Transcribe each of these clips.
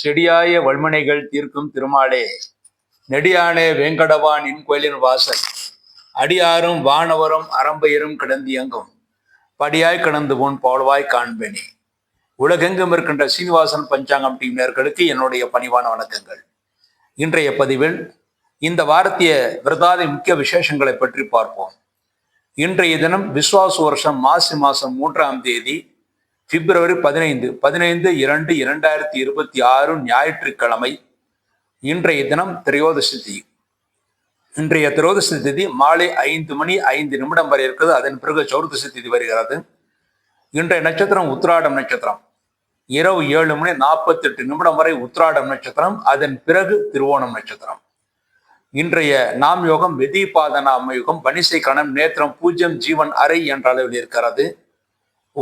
செடியாய வல்மனைகள் தீர்க்கும் திருமாலே. நெடியானே வேங்கடவான் இன்கோயிலின் வாசல். அடியாரும் வானவரும் அரம்பையரும் கிடந்தியங்கும் படியாய் கிடந்து உன் பாழ்வாய் காண்பேனே. உலகெங்கும் இருக்கின்ற சீனிவாசன் பஞ்சாங்கம் டீம் நேர்களுக்கு என்னுடைய பணிவான வணக்கங்கள். இன்றைய பதிவில் இந்த வாரத்திய விரதாதி முக்கிய விசேஷங்களை பற்றி பார்ப்போம். இன்றைய தினம் விஸ்வாச வருஷம் மாசி மாசம் மூன்றாம் தேதி பிப்ரவரி பதினைந்து பதினைந்து இரண்டு இரண்டாயிரத்தி இருபத்தி ஆறு ஞாயிற்றுக்கிழமை இன்றைய தினம் திரையோதசி திதி. இன்றைய திரையோதசி திதி மாலை ஐந்து மணி ஐந்து நிமிடம் வரை இருக்கிறது. அதன் பிறகு சௌர்தசி திதி வருகிறது. இன்றைய நட்சத்திரம் உத்திராடம் நட்சத்திரம். இரவு ஏழு மணி நாற்பத்தி எட்டு நிமிடம் வரை உத்திராடம் நட்சத்திரம். அதன் பிறகு திருவோணம் நட்சத்திரம். இன்றைய நாம் யோகம் வெதிபாதன அம்ம யோகம் வனிசை கணம் நேத்திரம் பூஜ்யம் ஜீவன் அறை என்ற அளவில் இருக்கிறது.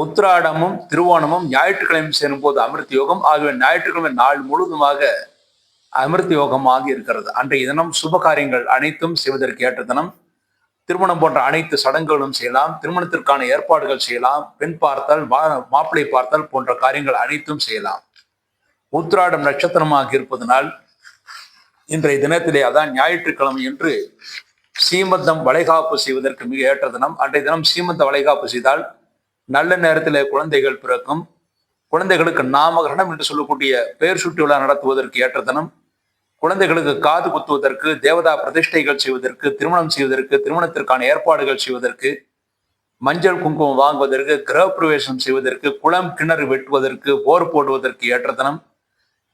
உத்திராடமும் திருவோணமும் ஞாயிற்றுக்கிழமை சேரும் போது அமிர்த யோகம். ஆகிய ஞாயிற்றுக்கிழமை நாள் முழுவதுமாக அமிர்த யோகமாக இருக்கிறது. அன்றைய தினம் சுப காரியங்கள் அனைத்தும் செய்வதற்கு ஏற்ற தினம். திருமணம் போன்ற அனைத்து சடங்குகளும் செய்யலாம். திருமணத்திற்கான ஏற்பாடுகள் செய்யலாம். பெண் பார்த்தல் மாப்பிள்ளை பார்த்தல் போன்ற காரியங்கள் அனைத்தும் செய்யலாம். உத்திராடம் நட்சத்திரமாக இருப்பதனால் இன்றைய தினத்திலே அதான் ஞாயிற்றுக்கிழமை என்று சீமந்தம் வளைகாப்பு செய்வதற்கு மிக ஏற்ற தினம். அன்றைய தினம் சீமந்த வளைகாப்பு செய்தால் நல்ல நேரத்தில் குழந்தைகள் பிறக்கும். குழந்தைகளுக்கு நாமகரணம் என்று சொல்லக்கூடிய பெயர் சுட்டு விழா நடத்துவதற்கு ஏற்ற குழந்தைகளுக்கு காது குத்துவதற்கு தேவதா பிரதிஷ்டைகள் செய்வதற்கு திருமணம் செய்வதற்கு திருமணத்திற்கான ஏற்பாடுகள் செய்வதற்கு மஞ்சள் குங்குமம் வாங்குவதற்கு கிரகப்பிரவேசம் செய்வதற்கு குளம் கிணறு வெட்டுவதற்கு போர் போடுவதற்கு ஏற்ற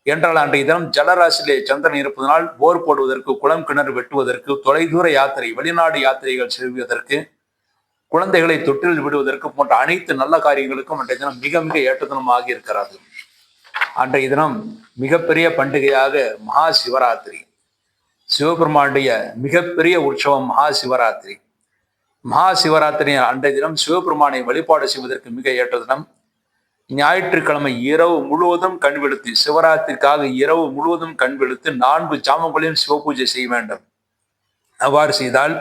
என்றால் அன்றைய தினம் ஜலராசிலே சந்திரன் இருப்பதனால் போர் போடுவதற்கு குளம் கிணறு வெட்டுவதற்கு தொலைதூர யாத்திரை வெளிநாடு யாத்திரைகள் செய்வதற்கு குழந்தைகளை தொட்டில் விடுவதற்கு போன்ற அனைத்து நல்ல காரியங்களுக்கும் அன்றைய தினம் மிக மிக ஏற்றதனமாக இருக்கிறது அன்றைய தினம் மிகப்பெரிய பண்டிகையாக மகா சிவராத்திரி. சிவபெருமானுடைய மிகப்பெரிய உற்சவம் மகா சிவராத்திரி. மகா சிவராத்திரி அன்றைய தினம் சிவபெருமானை வழிபாடு செய்வதற்கு மிக ஏற்ற தினம் ஞாயிற்றுக்கிழமை இரவு முழுவதும் கண்விழுத்து சிவராத்திரிக்காக இரவு முழுவதும் கண்விழுத்து நான்கு ஜாமங்களையும் சிவபூஜை செய்ய வேண்டும். அவ்வாறு செய்தால்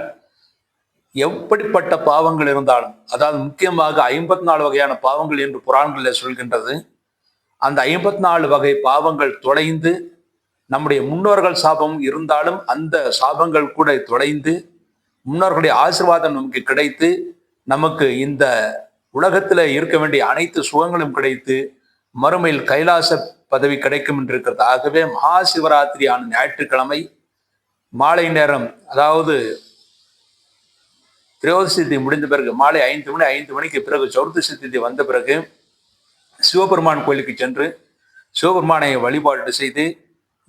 எப்படிப்பட்ட பாவங்கள் இருந்தாலும் அதாவது முக்கியமாக ஐம்பத்தி நாலு வகையான பாவங்கள் என்று புராண்களில் சொல்கின்றது. அந்த ஐம்பத்தி நாலு வகை பாவங்கள் தொலைந்து நம்முடைய முன்னோர்கள் சாபம் இருந்தாலும் அந்த சாபங்கள் கூட தொலைந்து முன்னோர்களுடைய ஆசிர்வாதம் நமக்கு கிடைத்து நமக்கு இந்த உலகத்தில் இருக்க வேண்டிய அனைத்து சுகங்களும் கிடைத்து மறுமையில் கைலாச பதவி கிடைக்கும் என்று இருக்கிறது. ஆகவே மகா சிவராத்திரியான ஞாயிற்றுக்கிழமை மாலை நேரம் அதாவது திரையோதசி முடிந்த பிறகு மாலை ஐந்து மணி ஐந்து மணிக்கு பிறகு சௌர்தசி திதி வந்த பிறகு சிவபெருமான் கோயிலுக்கு சென்று சிவபெருமானை வழிபாடு செய்து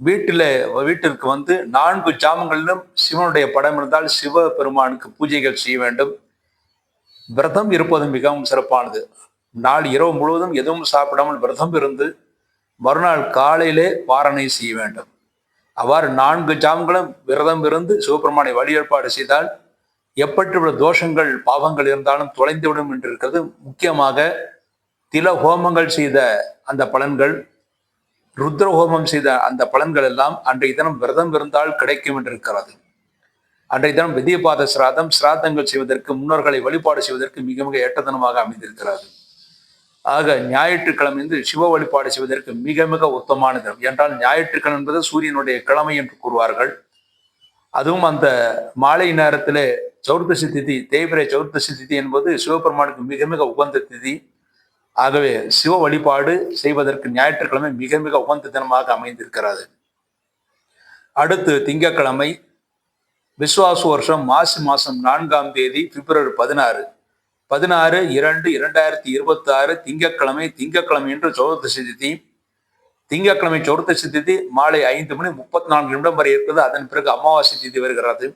வீட்டில் வீட்டிற்கு வந்து நான்கு ஜாமங்களிலும் சிவனுடைய படம் இருந்தால் சிவபெருமானுக்கு பூஜைகள் செய்ய வேண்டும். விரதம் இருப்பது மிகவும் சிறப்பானது. நாள் இரவு முழுவதும் எதுவும் சாப்பிடாமல் விரதம் இருந்து மறுநாள் காலையிலே பாரணை செய்ய வேண்டும். அவ்வாறு நான்கு ஜாமங்களும் விரதம் இருந்து சிவபெருமானை வழிபாடு செய்தால் எப்பட்ட தோஷங்கள் பாவங்கள் இருந்தாலும் தொலைந்துவிடும் என்று இருக்கிறது முக்கியமாக தில ஹோமங்கள் செய்த அந்த பலன்கள் ருத்ர ஹோமம் செய்த அந்த பலன்கள் எல்லாம் அன்றைய தினம் விரதம் இருந்தால் கிடைக்கும் என்று இருக்கிறது அன்றைய தினம் விதியபாத சிராதம் சிராதங்கள் செய்வதற்கு முன்னோர்களை வழிபாடு செய்வதற்கு மிக மிக ஏற்ற தினமாக அமைந்திருக்கிறது. ஆக ஞாயிற்றுக்கிழமைந்து சிவ வழிபாடு செய்வதற்கு மிக மிக உத்தமான தினம் என்றால் ஞாயிற்றுக்கிழமை என்பது சூரியனுடைய கிழமை என்று கூறுவார்கள். அதுவும் அந்த மாலை நேரத்தில் சௌர்தசி திதி தேய்பிரை சௌர்தசி திதி என்பது சிவபெருமானுக்கு மிக மிக உகந்த திதி. ஆகவே சிவ வழிபாடு செய்வதற்கு ஞாயிற்றுக்கிழமை மிக மிக உகந்த தினமாக அமைந்திருக்கிறது. அடுத்து திங்கக்கிழமை விஸ்வாச வருஷம் மாசி மாதம் நான்காம் தேதி பிப்ரவரி பதினாறு. பதினாறு இரண்டு இரண்டாயிரத்தி இருபத்தி ஆறு திங்கக்கிழமை திங்கக்கிழமை என்று சௌர்தசி திதி. திங்கட்கிழமை சதுர்த்தசி திதி மாலை ஐந்து மணி முப்பத்தி நான்கு நிமிடம் வரை இருக்கிறது. அதன் பிறகு அமாவாசை திதி வருகிறது.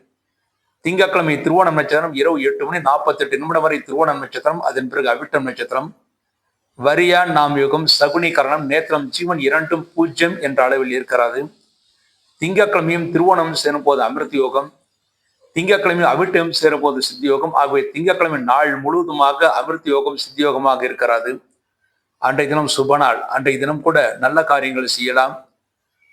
திங்கட்கிழமை திருவோணம் நட்சத்திரம் இரவு எட்டு மணி நாற்பத்தி எட்டு நிமிடம் வரை திருவோணம் நட்சத்திரம் அதன் பிறகு அவிட்டம் நட்சத்திரம். வரியா நாம் யுகம் சகுனி கரணம் நேத்திரம் ஜீவன் இரண்டும் பூஜ்யம் என்ற அளவில் இருக்கிறது. திங்கக்கிழமையும் திருவோணம் சேரும் போது அமிர்த யோகம். திங்கக்கிழமையும் அவிட்டம் சேரும் போது சித்தி யோகம். ஆகவே திங்கக்கிழமை நாள் முழுவதுமாக அமிர்த யோகம் சித்தி யோகமாக இருக்கிறது. அன்றைய தினம் சுப நாள். அன்றைய தினம் கூட நல்ல காரியங்கள் செய்யலாம்.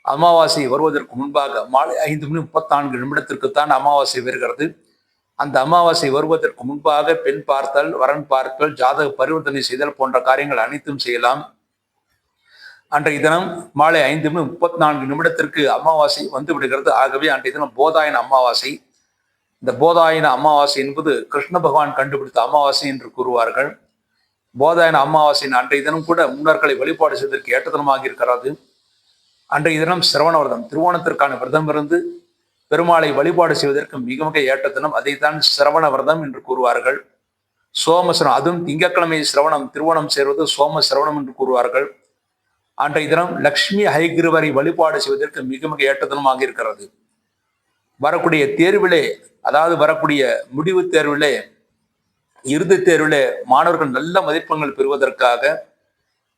அமாவாசை வருவதற்கு முன்பாக மாலை ஐந்து மணி முப்பத்தான்கு நிமிடத்திற்குத்தான் அமாவாசை வருகிறது. அந்த அமாவாசை வருவதற்கு முன்பாக பெண் பார்த்தல் வரன் பார்த்தல் ஜாதக பரிவர்த்தனை செய்தல் போன்ற காரியங்கள் அனைத்தும் செய்யலாம். அன்றைய தினம் மாலை ஐந்து மணி முப்பத்தி நான்கு நிமிடத்திற்கு அமாவாசை வந்து விடுகிறது. ஆகவே அன்றைய தினம் போதாயன அமாவாசை. இந்த போதாயன அமாவாசை என்பது கிருஷ்ண பகவான் கண்டுபிடித்த அமாவாசை என்று கூறுவார்கள். போதாயன அமாவாசையின் அன்றைய தினம் கூட முன்னோர்களை வழிபாடு செய்வதற்கு ஏற்றதனமாக இருக்கிறது அன்றைய தினம் சிரவண விரதம் திருவோணத்திற்கான விரதம் இருந்து பெருமாளை வழிபாடு செய்வதற்கு மிக மிக ஏற்ற தினம் அதைத்தான் சிரவண விரதம் என்று கூறுவார்கள். சோமசிரம் அதுவும் திங்கட்கிழமை சிரவணம் திருவோணம் சேர்வது சோம சிரவணம் என்று கூறுவார்கள். அன்றைய தினம் லக்ஷ்மி ஹைகிருவரை வழிபாடு செய்வதற்கு மிக மிக ஏற்றதனமாக இருக்கிறது. வரக்கூடிய தேர்விலே அதாவது வரக்கூடிய முடிவு தேர்விலே இறுதி தேர்விலே மாணவர்கள் நல்ல மதிப்பெண்கள் பெறுவதற்காக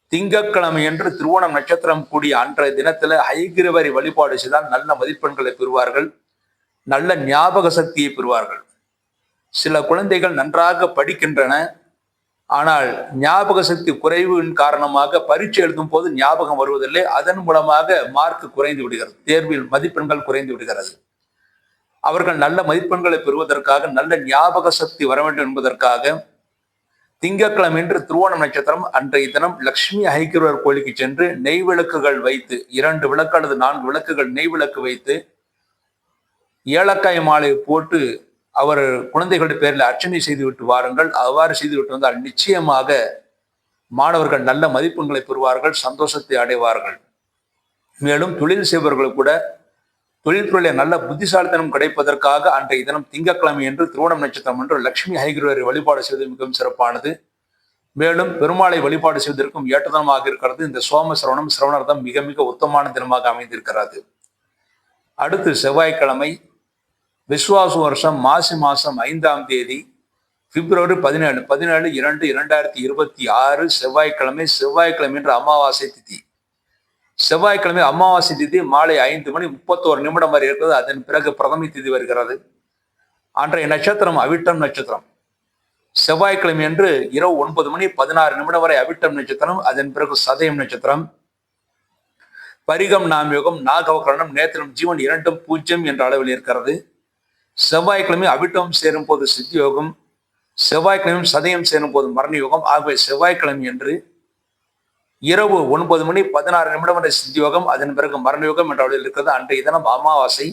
திங்கட்கிழமை என்று திருவோணம் நட்சத்திரம் கூடிய அன்றைய தினத்துல ஹைகிரவரி வழிபாடு செய்தால் நல்ல மதிப்பெண்களை பெறுவார்கள். நல்ல ஞாபக சக்தியை பெறுவார்கள். சில குழந்தைகள் நன்றாக படிக்கின்றன. ஆனால் ஞாபக சக்தி குறைவின் காரணமாக பரீட்சை எழுதும் போது ஞாபகம் வருவதில்லை. அதன் மூலமாக மார்க் குறைந்து விடுகிறது. தேர்வில் மதிப்பெண்கள் குறைந்து விடுகிறது. அவர்கள் நல்ல மதிப்பெண்களை பெறுவதற்காக நல்ல ஞாபக சக்தி வர வேண்டும் என்பதற்காக திங்கட்கிழமை என்று திருவோணம் நட்சத்திரம் அன்றைய தினம் லட்சுமி ஐக்கியவர் கோயிலுக்கு சென்று நெய் விளக்குகள் வைத்து இரண்டு விளக்கு அல்லது நான்கு விளக்குகள் நெய் விளக்கு வைத்து ஏலக்காய் மாலை போட்டு அவர் குழந்தைகளுடைய பேரில் அர்ச்சனை செய்துவிட்டு வாருங்கள். அவ்வாறு செய்துவிட்டு வந்தால் நிச்சயமாக மாணவர்கள் நல்ல மதிப்பெண்களை பெறுவார்கள் சந்தோஷத்தை அடைவார்கள். மேலும் தொழில் செய்பவர்கள் கூட தொழில்துறையில நல்ல புத்திசாலித்தனம் கிடைப்பதற்காக அன்றைய தினம் திங்கக்கிழமை என்று திருவோணம் நட்சத்திரம் என்று லட்சுமி ஹைகிரவரை வழிபாடு செய்வது மிகவும் சிறப்பானது. மேலும் பெருமாளை வழிபாடு செய்வதற்கும் ஏற்றதனமாக இருக்கிறது. இந்த சோம சிரவணம் சிரவணர்தம் மிக மிக உத்தமான தினமாக அமைந்திருக்கிறது. அடுத்து செவ்வாய்க்கிழமை விஸ்வாசு வருஷம் மாசி மாசம் ஐந்தாம் தேதி பிப்ரவரி பதினேழு. பதினேழு இரண்டு இரண்டாயிரத்தி இருபத்தி ஆறு செவ்வாய்க்கிழமை. செவ்வாய்க்கிழமை என்று அமாவாசை திதி. செவ்வாய்க்கிழமை அமாவாசை திதி மாலை ஐந்து மணி முப்பத்தோரு நிமிடம் வரை இருக்கிறது. அதன் பிறகு பிரதமி திதி வருகிறது. அன்றைய நட்சத்திரம் அவிட்டம் நட்சத்திரம். செவ்வாய்க்கிழமை என்று இரவு ஒன்பது மணி பதினாறு நிமிடம் வரை அவிட்டம் நட்சத்திரம். அதன் பிறகு சதயம் நட்சத்திரம். பரிகம் நாமயோகம் நாகவகரணம் நேத்திரம் ஜீவன் இரண்டும் பூஜ்யம் என்ற அளவில் இருக்கிறது. செவ்வாய்க்கிழமை அவிட்டம் சேரும் போது சித்தியோகம். செவ்வாய்க்கிழமை சதயம் சேரும் போது மரண யோகம் ஆகவே செவ்வாய்க்கிழமை என்று இரவு ஒன்பது மணி பதினாறு நிமிடம் வரை சித்தியோகம் அதன் பிறகு மரணயோகம் என்ற அளவில் இருக்கிறது. அன்றைய தினம் அமாவாசை.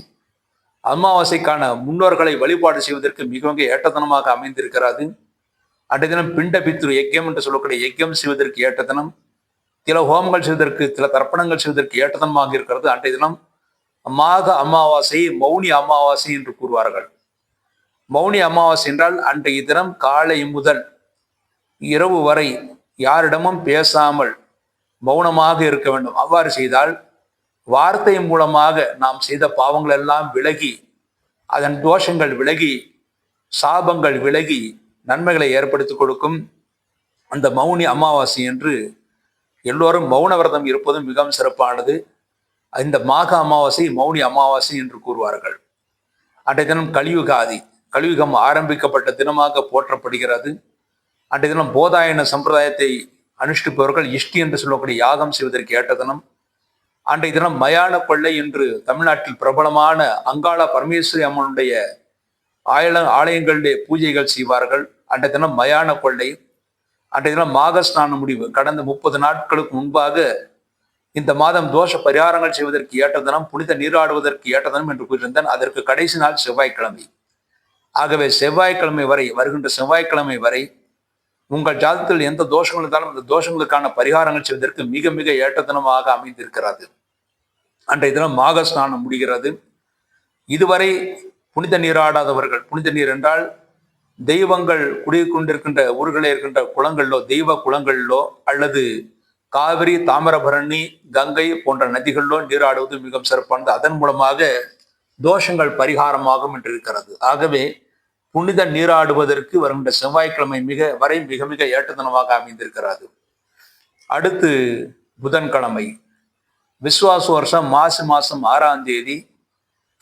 அமாவாசைக்கான முன்னோர்களை வழிபாடு செய்வதற்கு மிக மிக ஏற்றத்தனமாக அமைந்திருக்கிறது. அன்றைய தினம் பிண்ட பித்ரு யக்கியம் என்று சொல்லக்கூடிய யக்கியம் செய்வதற்கு ஏற்ற சில ஹோமங்கள் செய்வதற்கு சில தர்ப்பணங்கள் செய்வதற்கு ஏற்றதனமாக இருக்கிறது. அன்றைய தினம் மாத அமாவாசை மௌனி அமாவாசை என்று கூறுவார்கள். மௌனி அமாவாசை என்றால் அன்றைய தினம் காலை முதல் இரவு வரை யாரிடமும் பேசாமல் மௌனமாக இருக்க வேண்டும். அவ்வாறு செய்தால் வார்த்தை மூலமாக நாம் செய்த பாவங்கள் எல்லாம் விலகி அதன் தோஷங்கள் விலகி சாபங்கள் விலகி நன்மைகளை ஏற்படுத்தி கொடுக்கும் அந்த மௌனி அமாவாசை என்று எல்லோரும் மௌன விரதம் இருப்பதும் மிகவும் சிறப்பானது. இந்த மாக அமாவாசை மௌனி அமாவாசை என்று கூறுவார்கள். அன்றைய தினம் கலியுகாதி கலியுகம் ஆரம்பிக்கப்பட்ட தினமாக போற்றப்படுகிறது. அன்றைய தினம் போதாயன சம்பிரதாயத்தை அனுஷ்டிப்பவர்கள் இஷ்டி என்று சொல்லக்கூடிய யாகம் செய்வதற்கு ஏற்ற தினம். அன்றைய தினம் மயான கொள்ளை என்று தமிழ்நாட்டில் பிரபலமான அங்காள பரமேஸ்வரி அம்மனுடைய ஆயல ஆலயங்களிலே பூஜைகள் செய்வார்கள். அன்றைய தினம் மயான கொள்ளை அன்றைய தினம் மாக ஸ்நான முடிவு. கடந்த முப்பது நாட்களுக்கு முன்பாக இந்த மாதம் தோஷ பரிகாரங்கள் செய்வதற்கு ஏற்ற தினம் புனித நீராடுவதற்கு ஏற்ற தினம் என்று கூறியிருந்தேன். அதற்கு கடைசி நாள் செவ்வாய்க்கிழமை. ஆகவே செவ்வாய்க்கிழமை வரை வருகின்ற செவ்வாய்க்கிழமை வரை உங்கள் ஜாதத்தில் எந்த தோஷங்கள் இருந்தாலும் அந்த தோஷங்களுக்கான பரிகாரங்கள் செய்வதற்கு மிக மிக ஏற்ற தினமாக அமைந்திருக்கிறது. அன்றைய தினம் மாக ஸ்நானம் முடிகிறது. இதுவரை புனித நீராடாதவர்கள் புனித நீர் என்றால் தெய்வங்கள் குடிக்கொண்டிருக்கின்ற ஊர்களில் இருக்கின்ற குளங்களிலோ தெய்வ குளங்களிலோ அல்லது காவிரி தாமிரபரணி கங்கை போன்ற நதிகளிலோ நீராடுவது மிகவும் சிறப்பானது. அதன் மூலமாக தோஷங்கள் பரிகாரமாகும் என்று இருக்கிறது. ஆகவே புனித நீராடுவதற்கு வருகின்ற செவ்வாய்க்கிழமை மிக வரை மிக மிக ஏற்றதனமாக அமைந்திருக்கிறது. அடுத்து புதன்கிழமை. விஸ்வாச வருஷம் மாசி மாசம் ஆறாம் தேதி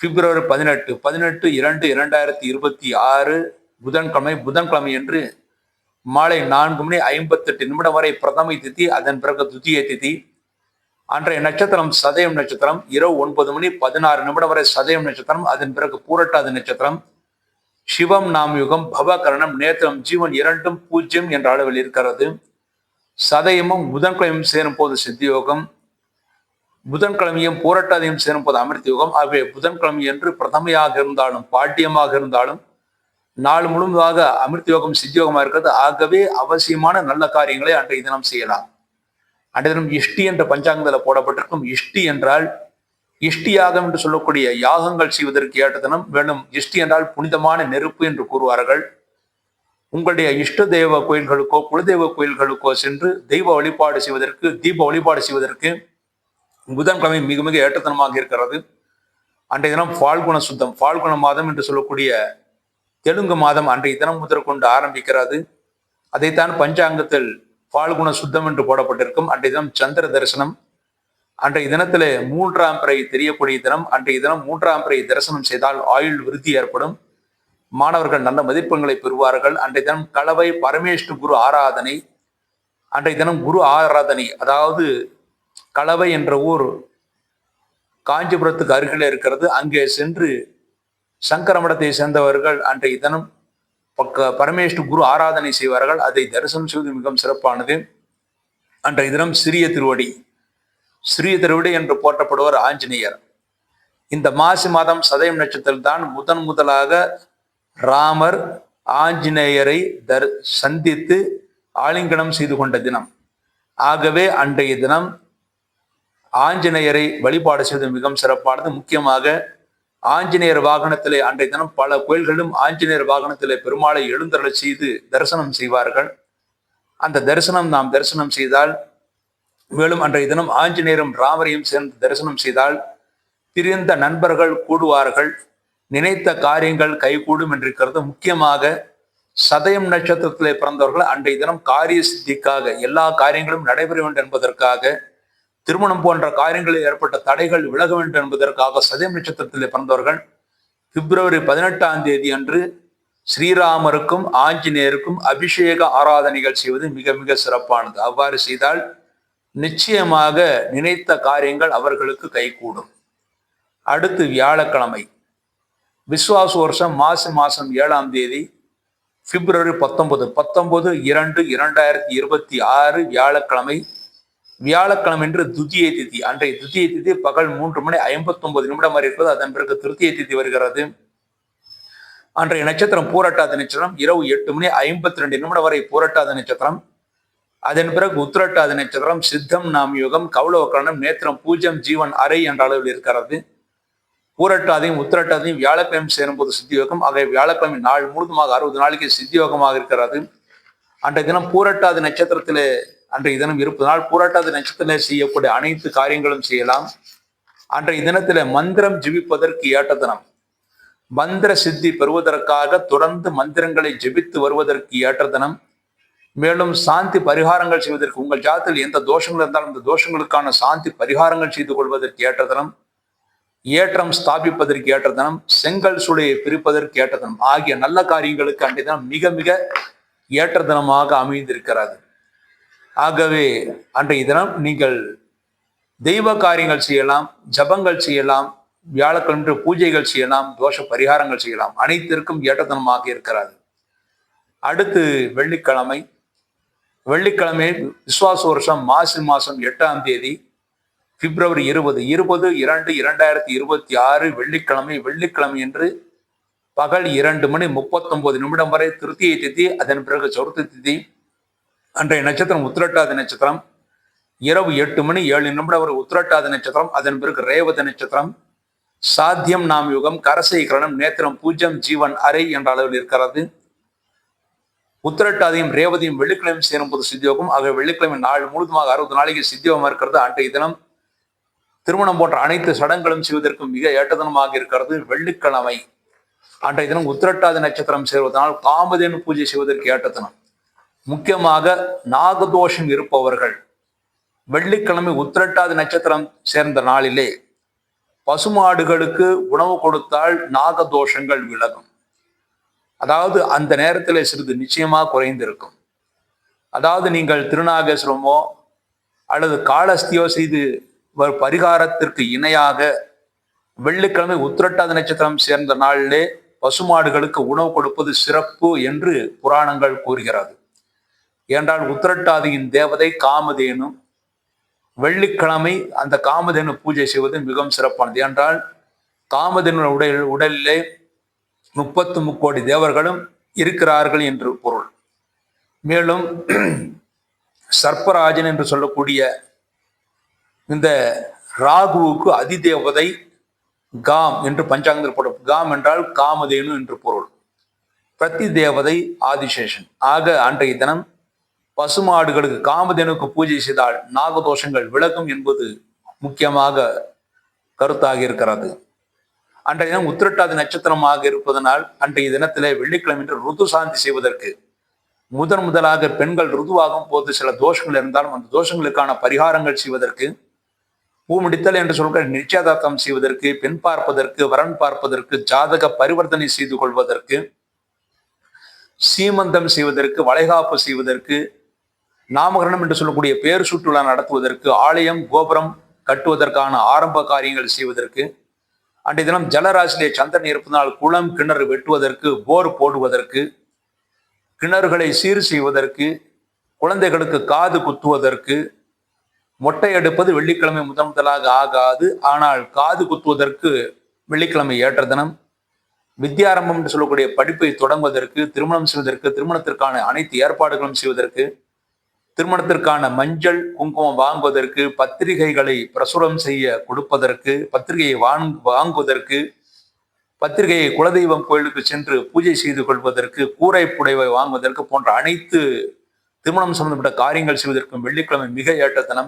பிப்ரவரி பதினெட்டு. பதினெட்டு இரண்டு இரண்டாயிரத்தி இருபத்தி ஆறு புதன்கிழமை. புதன்கிழமை என்று மாலை நான்கு மணி ஐம்பத்தெட்டு நிமிடம் வரை பிரதமை திதி அதன் பிறகு துத்திய திதி. அன்றைய நட்சத்திரம் சதயம் நட்சத்திரம் இரவு ஒன்பது மணி பதினாறு நிமிடம் வரை சதயம் நட்சத்திரம் அதன் பிறகு பூரட்டாதி நட்சத்திரம். சிவம் நாம் யுகம் பவகரணம் நேத்திரம் ஜீவன் இரண்டும் பூஜ்யம் என்ற அளவில் இருக்கிறது. சதயமும் புதன்கிழமையும் சேரும் போது சித்தியோகம் புதன்கிழமையும் பூரட்டாதியும் சேரும்போது அமிர்த யோகம் ஆகவே புதன்கிழமை என்று பிரதமையாக இருந்தாலும் பாட்டியமாக இருந்தாலும் நாள் முழுவதாக அமிர்த யோகம் சித்தியோகமாக இருக்கிறது. ஆகவே அவசியமான நல்ல காரியங்களை அன்றைய தினம் செய்யலாம். அன்றைய தினம் இஷ்டி என்ற பஞ்சாங்கத்தில் போடப்பட்டிருக்கும். இஷ்டி என்றால் இஷ்டி யாகம் என்று சொல்லக்கூடிய யாகங்கள் செய்வதற்கு ஏற்ற தினம் வேணும். இஷ்டி என்றால் புனிதமான நெருப்பு என்று கூறுவார்கள். உங்களுடைய இஷ்ட தெய்வ கோயில்களுக்கோ குலதெய்வ கோயில்களுக்கோ சென்று தெய்வ வழிபாடு செய்வதற்கு தீப வழிபாடு செய்வதற்கு புதன்கிழமை மிக மிக ஏற்றத்தனமாக இருக்கிறது. அன்றைய தினம் ஃபால்குண சுத்தம் ஃபால்குண மாதம் என்று சொல்லக்கூடிய தெலுங்கு மாதம் அன்றைய தினம் முதல் கொண்டு ஆரம்பிக்கிறது. அதைத்தான் பஞ்சாங்கத்தில் ஃபால்குண சுத்தம் என்று போடப்பட்டிருக்கும். அன்றைய தினம் சந்திர தரிசனம் அன்றைய தினத்திலே மூன்றாம் பிறை தெரியக்கூடிய தினம் அன்றைய தினம் மூன்றாம் பிறை தரிசனம் செய்தால் ஆயுள் விருத்தி ஏற்படும். மாணவர்கள் நல்ல மதிப்பெண்களை பெறுவார்கள். அன்றைய தினம் கலவை பரமேஷ்டு குரு ஆராதனை அன்றைய தினம் குரு ஆராதனை அதாவது கலவை என்ற ஊர் காஞ்சிபுரத்துக்கு அருகில் இருக்கிறது. அங்கே சென்று சங்கரமடத்தை சேர்ந்தவர்கள் அன்றைய தினம் பக்க பரமேஷ்டு குரு ஆராதனை செய்வார்கள். அதை தரிசனம் செய்வது மிகவும் சிறப்பானது. அன்றைய தினம் சிறிய திருவடி ஸ்ரீதருவிடு என்று போற்றப்படுவர் ஆஞ்சநேயர். இந்த மாசி மாதம் சதயம் நட்சத்திரத்தில் தான் முதன் முதலாக ராமர் ஆஞ்சநேயரை தர் சந்தித்து ஆலிங்கனம் செய்து கொண்ட தினம். ஆகவே அன்றைய தினம் ஆஞ்சநேயரை வழிபாடு செய்வது மிகவும் சிறப்பானது. முக்கியமாக ஆஞ்சநேயர் வாகனத்திலே அன்றைய தினம் பல கோயில்களிலும் ஆஞ்சநேயர் வாகனத்திலே பெருமாளை எழுந்தருளை செய்து தரிசனம் செய்வார்கள். அந்த தரிசனம் நாம் தரிசனம் செய்தால் மேலும் அன்றைய தினம் ஆஞ்சநேயரும் ராமரையும் சேர்ந்து தரிசனம் செய்தால் பிரிந்த நண்பர்கள் கூடுவார்கள். நினைத்த காரியங்கள் கைகூடும் என்றிருக்கிறது. முக்கியமாக சதயம் நட்சத்திரத்திலே பிறந்தவர்கள் அன்றைய தினம் காரிய சித்திக்காக எல்லா காரியங்களும் நடைபெற வேண்டும் என்பதற்காக திருமணம் போன்ற காரியங்களில் ஏற்பட்ட தடைகள் விலக வேண்டும் என்பதற்காக சதயம் நட்சத்திரத்திலே பிறந்தவர்கள் பிப்ரவரி பதினெட்டாம் தேதி அன்று ஸ்ரீராமருக்கும் ஆஞ்சநேயருக்கும் அபிஷேக ஆராதனைகள் செய்வது மிக மிக சிறப்பானது. அவ்வாறு செய்தால் நிச்சயமாக நினைத்த காரியங்கள் அவர்களுக்கு கைகூடும். அடுத்து வியாழக்கிழமை. விஸ்வாச வருஷம் மாசி மாசம் ஏழாம் தேதி பிப்ரவரி பத்தொன்பது. பத்தொன்பது இரண்டு இரண்டாயிரத்தி இருபத்தி ஆறு வியாழக்கிழமை. வியாழக்கிழமை என்று துதியை திதி. அன்றைய துதிய திதி பகல் மூன்று மணி ஐம்பத்தொன்பது நிமிடம் வரை இருப்பது. அதன் பிறகு திருத்திய திதி வருகிறது. அன்றைய நட்சத்திரம் பூரட்டாத நட்சத்திரம். இரவு எட்டு மணி ஐம்பத்தி ரெண்டு நிமிடம் வரை பூரட்டாத நட்சத்திரம். அதன் பிறகு உத்திரட்டாத நட்சத்திரம் சித்தம் நாம் யுகம் கௌளவக்கரணம் நேத்திரம் பூஜ்யம் ஜீவன் அறை என்ற அளவில் இருக்கிறது. பூரட்டாதையும் உத்திரட்டாதையும் வியாழக்கிழமை சேரும்போது சித்தியோகம் ஆகிய வியாழக்கிழமை நாள் முழுதுமாக அறுபது நாளைக்கு சித்தியோகமாக இருக்கிறது. அன்றைய தினம் பூரட்டாதி நட்சத்திரத்திலே அன்றைய தினம் இருப்பது நாள் பூரட்டாதி நட்சத்திரத்திலே செய்யக்கூடிய அனைத்து காரியங்களும் செய்யலாம். அன்றைய தினத்தில் மந்திரம் ஜிபிப்பதற்கு ஏற்ற தினம். மந்திர சித்தி பெறுவதற்காக தொடர்ந்து மந்திரங்களை ஜெபித்து வருவதற்கு ஏற்ற தினம். மேலும் சாந்தி பரிகாரங்கள் செய்வதற்கு உங்கள் ஜாதத்தில் எந்த தோஷங்கள் இருந்தாலும் அந்த தோஷங்களுக்கான சாந்தி பரிகாரங்கள் செய்து கொள்வதற்கு ஏற்றதனம் ஏற்றம் ஸ்தாபிப்பதற்கு ஏற்றதனம் செங்கல் சுளையை பிரிப்பதற்கு ஏற்றதனம் ஆகிய நல்ல காரியங்களுக்கு அன்றைய தினம் மிக மிக ஏற்றதனமாக அமைந்திருக்கிறது. ஆகவே அன்றைய தினம் நீங்கள் தெய்வ காரியங்கள் செய்யலாம் ஜபங்கள் செய்யலாம் வியாழக்கிழமை பூஜைகள் செய்யலாம் தோஷ பரிகாரங்கள் செய்யலாம் அனைத்திற்கும் ஏற்றதனமாக இருக்கிறது. அடுத்து வெள்ளிக்கிழமை வெள்ளிக்கிழமை விஸ்வாச வருஷம் மாசி மாசம் எட்டாம் தேதி பிப்ரவரி இருபது. இருபது இரண்டு இரண்டாயிரத்தி இருபத்தி ஆறு வெள்ளிக்கிழமை வெள்ளிக்கிழமை என்று பகல் இரண்டு மணி முப்பத்தொன்பது நிமிடம் வரை திருத்தியை திதி அதன் பிறகு சௌர்த்தி திதி. அன்றைய நட்சத்திரம் உத்திரட்டாதி நட்சத்திரம். இரவு எட்டு மணி ஏழு நிமிடம் வரை உத்திரட்டாதி நட்சத்திரம் அதன் பிறகு ரேவத நட்சத்திரம். சாத்தியம் நாம் யுகம் கரசை கிரணம் நேத்திரம் பூஜ்யம் ஜீவன் அறை என்ற அளவில் இருக்கிறது. உத்திரட்டாதியும் ரேவதியும் வெள்ளிக்கிழமை சேரும் போது சித்தியோகம். ஆக வெள்ளிக்கிழமை நாள் முழுதுமாக அறுபது நாளைக்கு சித்தியோகம் இருக்கிறது. அன்றைய தினம் திருமணம் போன்ற அனைத்து சடங்குகளும் செய்வதற்கும் மிக ஏற்றதனமாக இருக்கிறது வெள்ளிக்கிழமை. அன்றைய தினம் உத்திரட்டாதி நட்சத்திரம் சேர்வதனால் காமதேனு பூஜை செய்வதற்கு ஏற்றத்தனம் முக்கியமாக நாகதோஷம் இருப்பவர்கள். வெள்ளிக்கிழமை உத்திரட்டாதி நட்சத்திரம் சேர்ந்த நாளிலே பசுமாடுகளுக்கு உணவு கொடுத்தால் நாகதோஷங்கள் விலகும். அதாவது அந்த நேரத்தில் சிறிது நிச்சயமாக குறைந்திருக்கும். அதாவது நீங்கள் திருநாகேஸ்வரமோ அல்லது காலஸ்தியோ செய்து பரிகாரத்திற்கு இணையாக வெள்ளிக்கிழமை உத்திரட்டாத நட்சத்திரம் சேர்ந்த நாளிலே பசுமாடுகளுக்கு உணவு கொடுப்பது சிறப்பு என்று புராணங்கள் கூறுகிறது. என்றால் உத்திரட்டாதியின் தேவதை காமதேனும் வெள்ளிக்கிழமை அந்த காமதேனு பூஜை செய்வது மிகவும் சிறப்பானது. என்றால் காமதேனு உடல் உடலிலே முப்பத்து முக்கோடி தேவர்களும் இருக்கிறார்கள் என்று பொருள். மேலும் சர்ப்பராஜன் என்று சொல்லக்கூடிய இந்த ராகுவுக்கு அதிதேவதை காம் என்று பஞ்சாங்கத்தில் போட காம் என்றால் காமதேனு என்று பொருள். பிரதி தேவதை ஆதிசேஷன். ஆக அன்றைய தினம் பசுமாடுகளுக்கு காமதேனுக்கு பூஜை செய்தால் நாகதோஷங்கள் விலகும் என்பது முக்கியமாக கருத்தாக இருக்கிறது. அன்றைய தினம் உத்திரட்டாதி நட்சத்திரமாக இருப்பதனால் அன்றைய தினத்திலே வெள்ளிக்கிழமை ருது சாந்தி செய்வதற்கு முதன் முதலாக பெண்கள் ருதுவாகும் போது சில தோஷங்கள் இருந்தாலும் அந்த தோஷங்களுக்கான பரிகாரங்கள் செய்வதற்கு பூமுடித்தல் என்று சொல்கிற நிச்சயதார்த்தம் செய்வதற்கு பெண் பார்ப்பதற்கு வரன் பார்ப்பதற்கு ஜாதக பரிவர்த்தனை செய்து கொள்வதற்கு சீமந்தம் செய்வதற்கு வளைகாப்பு செய்வதற்கு நாமகரணம் என்று சொல்லக்கூடிய பேர் சுற்றுலா நடத்துவதற்கு ஆலயம் கோபுரம் கட்டுவதற்கான ஆரம்ப காரியங்கள் செய்வதற்கு அன்றைய தினம் ஜலராசிலே சந்திரன் இருப்பதனால் குளம் கிணறு வெட்டுவதற்கு போர் போடுவதற்கு கிணறுகளை சீர் செய்வதற்கு குழந்தைகளுக்கு காது குத்துவதற்கு மொட்டை எடுப்பது வெள்ளிக்கிழமை முதன் முதலாக ஆகாது. ஆனால் காது குத்துவதற்கு வெள்ளிக்கிழமை ஏற்ற தினம் வித்யாரம்பம் என்று சொல்லக்கூடிய படிப்பை தொடங்குவதற்கு திருமணம் செய்வதற்கு திருமணத்திற்கான அனைத்து ஏற்பாடுகளும் செய்வதற்கு திருமணத்திற்கான மஞ்சள் குங்குமம் வாங்குவதற்கு பத்திரிகைகளை பிரசுரம் செய்ய கொடுப்பதற்கு பத்திரிகையை வாங் வாங்குவதற்கு பத்திரிகையை குலதெய்வம் கோயிலுக்கு சென்று பூஜை செய்து கொள்வதற்கு கூரை புடைவை வாங்குவதற்கு போன்ற அனைத்து திருமணம் சம்பந்தப்பட்ட காரியங்கள் செய்வதற்கும் வெள்ளிக்கிழமை மிக ஏற்ற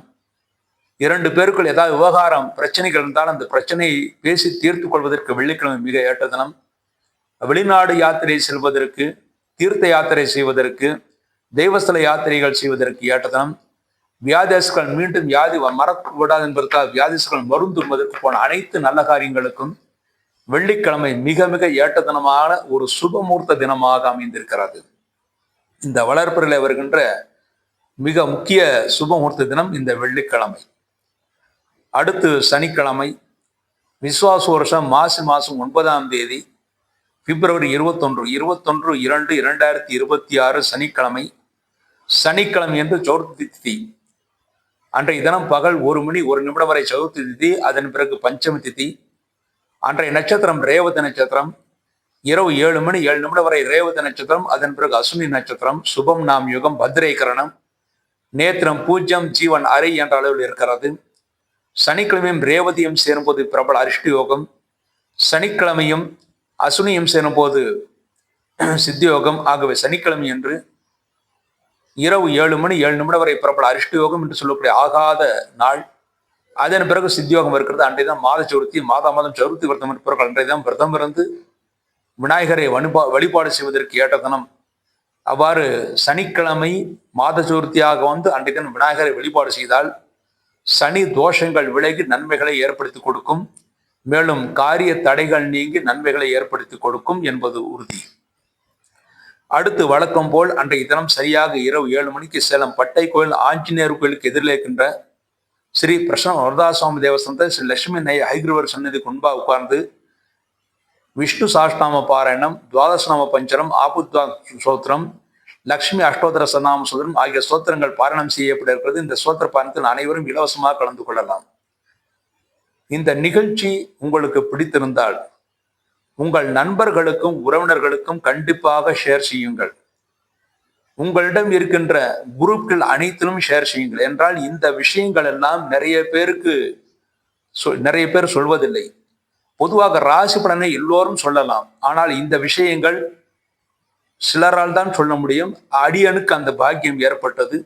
இரண்டு பேருக்குள் ஏதாவது விவகாரம் பிரச்சனைகள் இருந்தால் அந்த பிரச்சனையை பேசி தீர்த்து கொள்வதற்கு வெள்ளிக்கிழமை மிக ஏற்றதனம் வெளிநாடு யாத்திரை செல்வதற்கு தீர்த்த யாத்திரை செய்வதற்கு தெய்வஸ்தல யாத்திரைகள் செய்வதற்கு ஏற்ற தினம் வியாதிஸ்கள் மீண்டும் வியாதி மறக்கூடாது என்பதற்காக வியாதிஸ்கள் மருந்துவதற்கு போன அனைத்து நல்ல காரியங்களுக்கும் வெள்ளிக்கிழமை மிக மிக ஏற்ற தினமான ஒரு சுபமூர்த்த தினமாக அமைந்திருக்கிறது. இந்த வளர்ப்பில் வருகின்ற மிக முக்கிய சுபமூர்த்த தினம் இந்த வெள்ளிக்கிழமை. அடுத்து சனிக்கிழமை விஸ்வாச வருஷம் மாசி மாதம் ஒன்பதாம் தேதி பிப்ரவரி இருபத்தொன்று இருபத்தொன்று இரண்டு இரண்டாயிரத்தி இருபத்தி ஆறு சனிக்கிழமை சனிக்கிழமை என்று சௌர்த்தி திதி. அன்றைய தினம் பகல் ஒரு மணி ஒரு நிமிடம் வரை சதுர்த்தி திதி அதன் பிறகு பஞ்சமி திதி. அன்றைய நட்சத்திரம் ரேவதி நட்சத்திரம். இரவு ஏழு மணி ஏழு நிமிடம் வரை ரேவதி நட்சத்திரம் அதன் பிறகு அசுனி நட்சத்திரம். சுபம் நாம் யுகம் பத்ரேகரணம். நேத்திரம் பூஜ்யம் ஜீவன் அறை என்ற அளவில் இருக்கிறது. சனிக்கிழமையும் ரேவதியும் சேரும்போது பிரபல அரிஷ்டி யோகம். சனிக்கிழமையும் அசுனியும் சேரும்போது சித்தியோகம் ஆகவே சனிக்கிழமை என்று இரவு ஏழு மணி ஏழு நிமிடம் வரை புறப்பட அரிஷ்டி யோகம் என்று சொல்லக்கூடிய ஆகாத நாள். அதன் பிறகு சித்தியோகம் இருக்கிறது. அன்றைய தான் மாத சதுர்த்தி மாதா மாதம் சதுர்த்தி விரதம் இருப்பார்கள் அன்றைய தான் விரதம் இருந்து விநாயகரை வழிபா வழிபாடு செய்வதற்கு ஏற்ற தினம் அவ்வாறு சனிக்கிழமை மாத சதுர்த்தியாக வந்து அன்றைய தினம் விநாயகரை வழிபாடு செய்தால் சனி தோஷங்கள் விலகி நன்மைகளை ஏற்படுத்தி கொடுக்கும். மேலும் காரிய தடைகள் நீங்கி நன்மைகளை ஏற்படுத்தி கொடுக்கும் என்பது உறுதி. அடுத்து வழக்கம் போல் அன்றைய தினம் சரியாக இரவு ஏழு மணிக்கு சேலம் பட்டை கோயில் ஆஞ்சநேயர் கோயிலுக்கு எதிரில் இருக்கின்ற ஸ்ரீ பிரசன்ன வரதாசுவாமி தேவஸ்தானத்தை ஸ்ரீ லட்சுமி நை ஹைகிரவர் சன்னதி குன்பா உட்கார்ந்து விஷ்ணு சாஷ்டாம பாராயணம் துவாதசநாம பஞ்சரம் ஆபுத்வா சோத்திரம் லக்ஷ்மி அஷ்டோத்தர சநாம சோதரம் ஆகிய சோத்திரங்கள் பாராயணம் செய்யப்பட இருக்கிறது. இந்த சோத்திர பாரணத்தில் அனைவரும் இலவசமாக கலந்து கொள்ளலாம். இந்த நிகழ்ச்சி உங்களுக்கு பிடித்திருந்தால் உங்கள் நண்பர்களுக்கும் உறவினர்களுக்கும் கண்டிப்பாக ஷேர் செய்யுங்கள். உங்களிடம் இருக்கின்ற குரூப்கள் அனைத்திலும் ஷேர் செய்யுங்கள். என்றால் இந்த விஷயங்கள் எல்லாம் நிறைய பேருக்கு சொல் நிறைய பேர் சொல்வதில்லை. பொதுவாக ராசி பலனை எல்லோரும் சொல்லலாம். ஆனால் இந்த விஷயங்கள் சிலரால் தான் சொல்ல முடியும். அடியனுக்கு அந்த பாக்கியம் ஏற்பட்டது.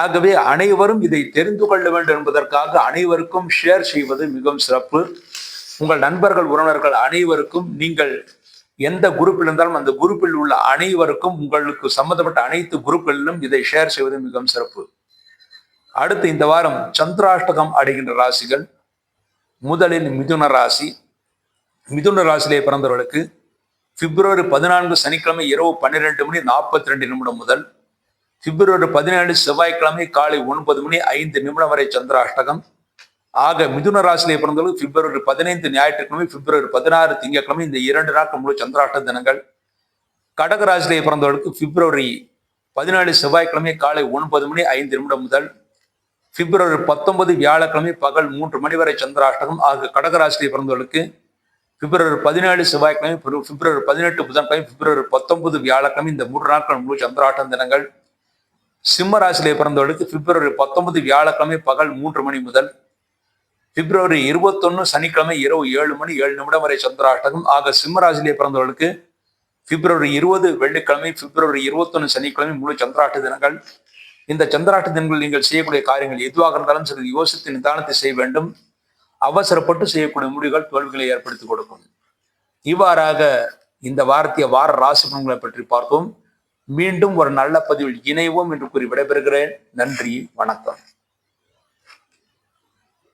ஆகவே அனைவரும் இதை தெரிந்து கொள்ள வேண்டும் என்பதற்காக அனைவருக்கும் ஷேர் செய்வது மிகவும் சிறப்பு. உங்கள் நண்பர்கள் உறவினர்கள் அனைவருக்கும் நீங்கள் எந்த குரூப்பில் இருந்தாலும் அந்த குரூப்பில் உள்ள அனைவருக்கும் உங்களுக்கு சம்பந்தப்பட்ட அனைத்து குரூப்களிலும் இதை ஷேர் செய்வது மிகவும் சிறப்பு. அடுத்து இந்த வாரம் சந்திராஷ்டகம் அடைகின்ற ராசிகள். முதலில் மிதுன ராசி. மிதுன ராசியிலே பிறந்தவர்களுக்கு பிப்ரவரி பதினான்கு சனிக்கிழமை இரவு பன்னிரெண்டு மணி நாற்பத்தி ரெண்டு நிமிடம் முதல் பிப்ரவரி பதினேழு செவ்வாய்க்கிழமை காலை ஒன்பது மணி ஐந்து நிமிடம் வரை சந்திராஷ்டகம். ஆக மிதுன ராசியிலே பிறந்தவர்கள் பிப்ரவரி பதினைந்து ஞாயிற்றுக்கிழமை பிப்ரவரி பதினாறு திங்கட்கிழமை இந்த இரண்டு நாட்கள் முழு சந்திராஷ்ட தினங்கள். கடக ராசியிலே பிறந்தவர்களுக்கு பிப்ரவரி பதினாலு செவ்வாய்க்கிழமை காலை ஒன்பது மணி ஐந்து நிமிடம் முதல் பிப்ரவரி பத்தொன்பது வியாழக்கிழமை பகல் மூன்று மணி வரை சந்திராஷ்டகம். ஆகிய கடகராசியை பிறந்தவர்களுக்கு பிப்ரவரி பதினேழு செவ்வாய்க்கிழமை பிப்ரவரி பதினெட்டு புதன்கிழமை பிப்ரவரி பத்தொன்பது வியாழக்கிழமை இந்த மூன்று நாட்கள் முழு சந்திராஷ்டம் தினங்கள். சிம்ம ராசியிலே பிறந்தவர்களுக்கு பிப்ரவரி பத்தொன்பது வியாழக்கிழமை பகல் மூன்று மணி முதல் பிப்ரவரி இருபத்தொன்னு சனிக்கிழமை இரவு ஏழு மணி ஏழு நிமிடம் வரை சந்திராஷ்டகம். ஆக சிம்மராசிலே பிறந்தவர்களுக்கு பிப்ரவரி இருபது வெள்ளிக்கிழமை பிப்ரவரி இருபத்தொன்னு சனிக்கிழமை முழு சந்திராட்ட தினங்கள். இந்த சந்திராட்ட தினங்கள் நீங்கள் செய்யக்கூடிய காரியங்கள் எதுவாக இருந்தாலும் சிறிது யோசித்து நிதானத்தை செய்ய வேண்டும். அவசரப்பட்டு செய்யக்கூடிய முடிவுகள் தோல்விகளை ஏற்படுத்தி கொடுக்கும். இவ்வாறாக இந்த வாரத்திய வார ராசி பலன்களை பற்றி பார்த்தோம் மீண்டும் ஒரு நல்ல பதிவில் இணைவோம் என்று கூறி விடைபெறுகிறேன். நன்றி வணக்கம்.